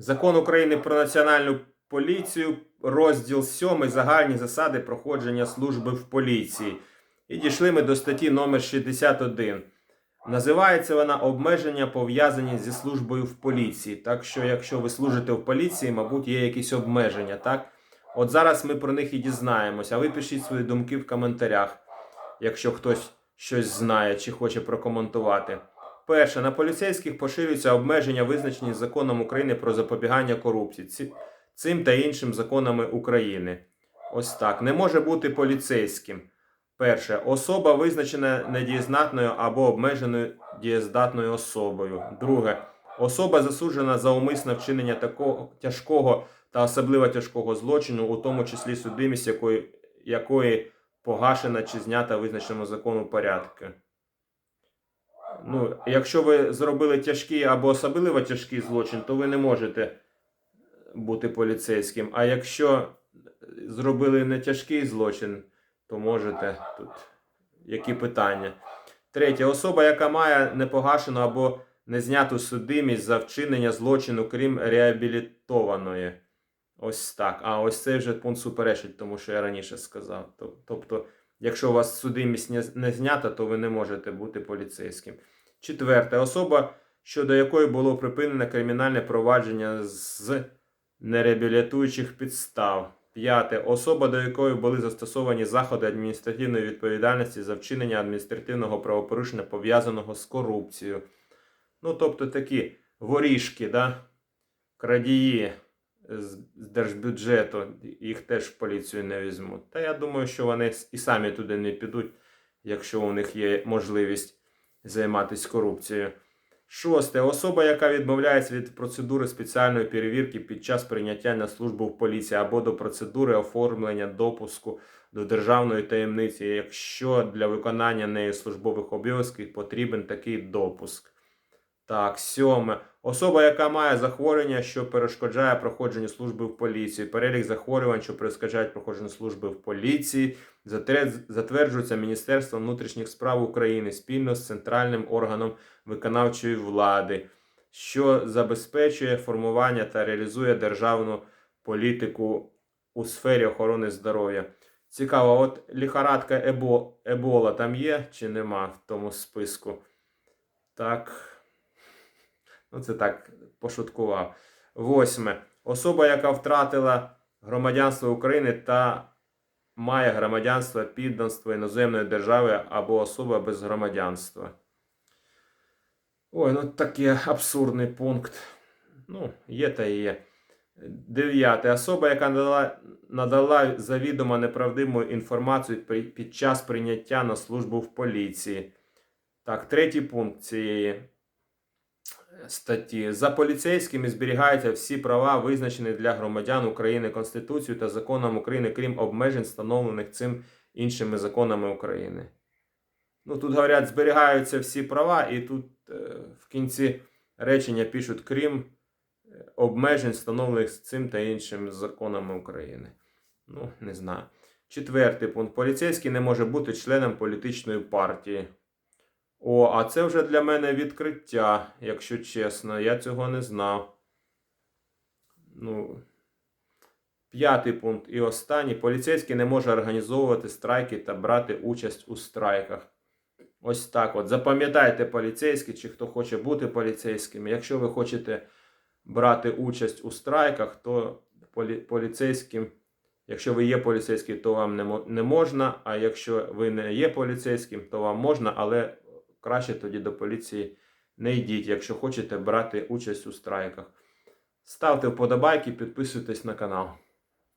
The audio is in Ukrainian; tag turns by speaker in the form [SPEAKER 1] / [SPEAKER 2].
[SPEAKER 1] Закон України про національну поліцію, розділ 7 загальні засади проходження служби в поліції. І дійшли ми до статті номер 61. Називається вона обмеження пов'язані зі службою в поліції. Так що, якщо ви служите в поліції, мабуть, є якісь обмеження, так? От зараз ми про них і дізнаємося. А ви пишіть свої думки в коментарях, якщо хтось щось знає чи хоче прокоментувати. Перше, на поліцейських поширюються обмеження, визначені законом України про запобігання корупції, цим та іншим законами України. Ось так. Не може бути поліцейським. Перше, особа визначена недієздатною або обмеженою дієздатною особою. Друге, особа засуджена за умисне вчинення такого тяжкого та особливо тяжкого злочину, у тому числі судимість якої, якої погашена чи знята визначеному закону порядку. Ну, якщо ви зробили тяжкий або особливо тяжкий злочин, то ви не можете бути поліцейським. А якщо зробили не тяжкий злочин, то можете тут. Які питання? Третє. Особа, яка має непогашену або незняту судимість за вчинення злочину, крім реабілітованої. Ось так. А ось цей вже пункт суперечить, тому що я раніше сказав. Тобто, якщо у вас судимість не, не знята, то ви не можете бути поліцейським. Четверте. Особа, щодо якої було припинене кримінальне провадження з нереабілітуючих підстав. П'яте. Особа, до якої були застосовані заходи адміністративної відповідальності за вчинення адміністративного правопорушення, пов'язаного з корупцією. Ну, тобто такі воріжки, да? крадії з держбюджету, їх теж в поліцію не візьмуть. Та я думаю, що вони і самі туди не підуть, якщо у них є можливість займатися корупцією. Шосте. Особа, яка відмовляється від процедури спеціальної перевірки під час прийняття на службу в поліції або до процедури оформлення допуску до державної таємниці, якщо для виконання нею службових обов'язків потрібен такий допуск. Так, сьоме. Особа, яка має захворювання, що перешкоджає проходженню служби в поліції. Перелік захворювань, що перешкоджають проходженню служби в поліції, затверджується Міністерством внутрішніх справ України спільно з центральним органом виконавчої влади, що забезпечує формування та реалізує державну політику у сфері охорони здоров'я. Цікаво, от ліхорадка ебо, ебола там є чи нема в тому списку? Так. Ну, це так пошуткував. Восьме. Особа, яка втратила громадянство України та має громадянство підданство іноземної держави або особа без громадянства. Ой, ну такий абсурдний пункт. Ну, є та є. Дев'яте. Особа, яка надала, надала завідомо неправдиву інформацію під час прийняття на службу в поліції. Так, третій пункт цієї статті. За поліцейськими зберігаються всі права, визначені для громадян України Конституцією та законом України, крім обмежень, встановлених цим іншими законами України. Ну, тут говорять, зберігаються всі права, і тут е, в кінці речення пишуть, крім е, обмежень, встановлених цим та іншими законами України. Ну, не знаю. Четвертий пункт. Поліцейський не може бути членом політичної партії. О, а це вже для мене відкриття, якщо чесно. Я цього не знав. Ну, п'ятий пункт і останній. Поліцейський не може організовувати страйки та брати участь у страйках. Ось так от. Запам'ятайте поліцейський, чи хто хоче бути поліцейським. Якщо ви хочете брати участь у страйках, то полі- поліцейським, якщо ви є поліцейським, то вам не можна. А якщо ви не є поліцейським, то вам можна, але краще тоді до поліції не йдіть, якщо хочете брати участь у страйках. Ставте вподобайки, підписуйтесь на канал.